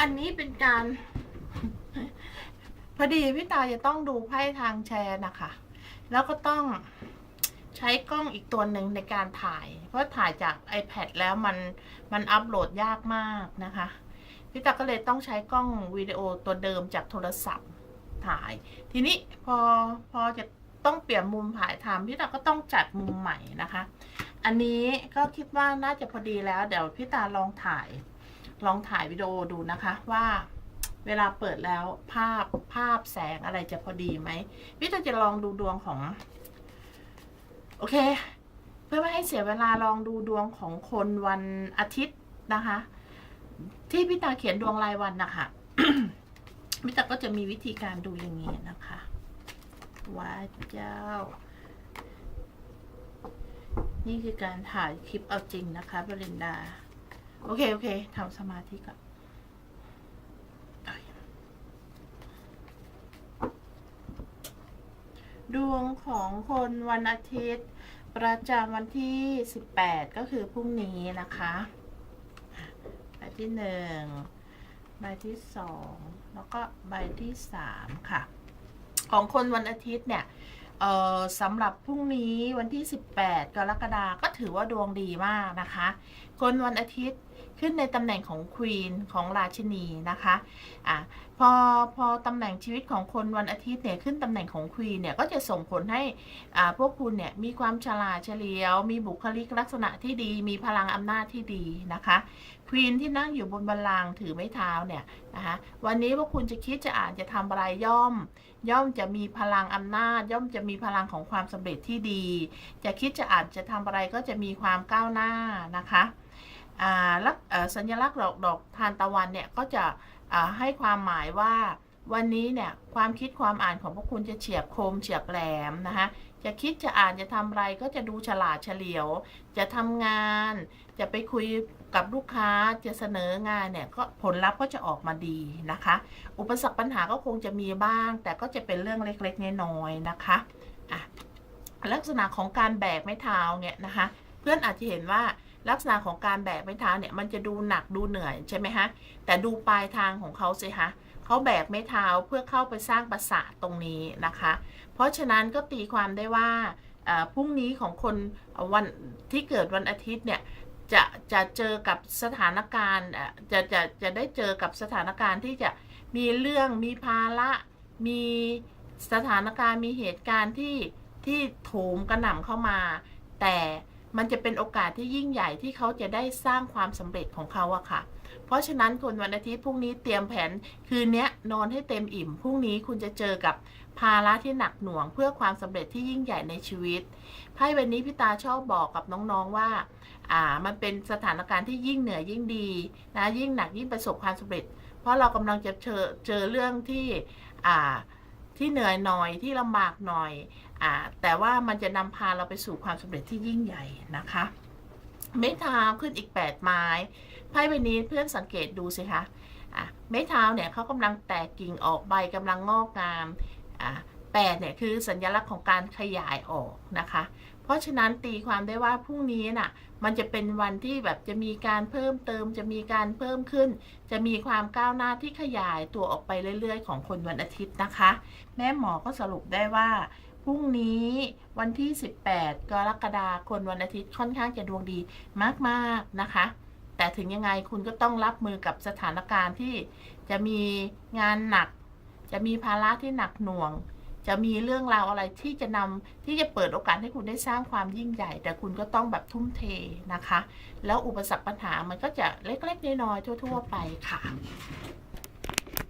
อันนี้เป็นการ พอดีพี่ตาจะต้องดูไพ่ทางแชร์นะคะ แล้วก็ต้องใช้กล้องอีกตัวหนึ่งในการถ่าย เพราะถ่ายจาก iPad แล้วมันมันอัปโหลดยากมากนะคะ พี่ตาก็เลยต้องใช้กล้องวิดีโอตัวเดิมจากโทรศัพท์ถ่าย ทีนี้พอพอจะต้องเปลี่ยนมุมถ่ายทำพี่ตาก็ต้องจัดมุมใหม่นะคะ อันนี้ก็คิดว่าน่าจะพอดีแล้ว เดี๋ยวพี่ตาลองถ่าย ลองถ่ายวิดีโอดูนะคะว่าเวลาเปิดแล้วภาพภาพแสงอะไรจะพอดีไหมพี่ตาจะลองดูดวงของ โอเค เพื่อไม่ให้เสียเวลาลองดูดวงของคนวันอาทิตย์นะคะ ที่พี่ตาเขียนดวงรายวันนะคะพี่ตาก็จะมีวิธีการดูอย่างนี้นะคะว้าเจ้า นี่คือการถ่ายคลิปเอาจริงนะคะบรินดา โอเค โอเคทำสมาธิก่อนดวงของคนวันอาทิตย์ ประจำวันที่ 18 ก็คือพรุ่งนี้นะคะใบที่หนึ่งใบที่สองแล้วก็ใบที่สามค่ะ ของคนวันอาทิตย์เนี่ยสำหรับพรุ่งนี้วันที่ 18 กรกฎาคมก็ถือว่าดวงดีมากนะคะ คนวันอาทิตย์ ขึ้นในตำแหน่งของควีนของราชินีนะคะอะพอพอตำแหน่งชีวิตของคนวันอาทิตย์เนี่ยขึ้นตำแหน่งของควีนเนี่ยก็จะส่งผลให้อ่าพวกคุณเนี่ยมีความฉลาดเฉลียว มีบุคลิกลักษณะที่ดี มีพลังอำนาจที่ดีนะคะควีนที่นั่งอยู่บนบัลลังก์ถือไม้เท้าเนี่ยนะคะวันนี้พวกคุณจะคิดจะอ่านจะทำอะไรย่อม ย่อมจะมีพลังอำนาจ ย่อมจะมีพลังของความสำเร็จที่ดี จะคิดจะอ่านจะทำอะไรก็จะมีความก้าวหน้านะคะ ลักสัญลักษณ์ดอกดอกทานตะวันเนี่ยก็จะให้ความหมายว่าวันนี้เนี่ยความคิดความอ่านของพวกคุณจะเฉียบคมเฉียบแหลมนะคะจะคิดจะอ่านจะทำอะไรก็จะดูฉลาดเฉลียว จะทำงาน จะไปคุยกับลูกค้าจะเสนองานเนี่ยก็ผลลัพธ์ก็จะออกมาดีนะคะ อุปสรรคปัญหาก็คงจะมีบ้าง แต่ก็จะเป็นเรื่องเล็กๆน้อยๆนะคะอะลักษณะของการแบกไม้เท้าเนี่ยนะคะ เพื่อนอาจจะเห็นว่า ลักษณะของการแบกไม้เท้าเนี่ยมันจะดูหนักดูเหนื่อยใช่ไหมฮะแต่ดูปลายทางของเขาสิคะเขาแบกไม้เท้าเพื่อเข้าไปสร้างปราสาทตรงนี้นะคะ เพราะฉะนั้นก็ตีความได้ว่าพรุ่งนี้ของคนวันที่เกิดวันอาทิตย์เนี่ยจะจะเจอกับสถานการณ์จะจะจะได้เจอกับสถานการณ์ที่จะมีเรื่องมีภาระมีสถานการณ์มีเหตุการณ์ที่ที่โถมกระหน่ำเข้ามา แต่ มันจะเป็นโอกาสที่ยิ่งใหญ่ที่เขาจะได้สร้างความสำเร็จของเขาอะค่ะ เพราะฉะนั้นคนวันอาทิตย์พรุ่งนี้เตรียมแผนคืนนี้นอนให้เต็มอิ่มพรุ่งนี้คุณจะเจอกับภาระที่หนักหน่วงเพื่อความสำเร็จที่ยิ่งใหญ่ในชีวิตไพ่ใบนี้พี่ตาชอบบอกกับน้องๆว่าอ่า มันเป็นสถานการณ์ที่ยิ่งเหนือยิ่งดีนะยิ่งหนักยิ่งประสบความสำเร็จ เพราะเรากำลังจะเจอเจอเรื่องที่อ่า ที่เหนื่อยหน่อยที่ลำบากหน่อยอแต่ว่ามันจะนำพาเราไปสู่ความสำเร็จที่ยิ่งใหญ่นะคะเมทาวขึ้นอีก 8 ไม้ไพ่ใบนี้เพื่อนสังเกตดูสิคะอ่เมทาวเนี่ยเขากำลังแตกกิ่งออกใบกำลังงอกงาม 8เนี่ยคือสัญลักษณ์ของการขยายออกนะคะ เพราะฉะนั้นตีความได้ว่าพรุ่งนี้น่ะมันจะเป็นวันที่แบบจะมีการเพิ่มเติม จะมีการเพิ่มขึ้น จะมีความก้าวหน้าที่ขยายตัวออกไปเรื่อย ๆ ของคนวันอาทิตย์นะคะ แม่หมอก็สรุปได้ว่าพรุ่งนี้วันที่ 18 กรกฎาคมคนวันอาทิตย์ค่อนข้างจะดวงดีมากๆนะคะ แต่ถึงยังไงคุณก็ต้องรับมือกับสถานการณ์ที่จะมีงานหนัก จะมีภาระที่หนักหน่วง จะมีเรื่องราวอะไรที่จะนำที่จะเปิดโอกาสให้คุณได้สร้างความยิ่งใหญ่ แต่คุณก็ต้องแบบทุ่มเทนะคะ แล้วอุปสรรคปัญหามันก็จะเล็กๆน้อยๆทั่ว ๆ ไปค่ะ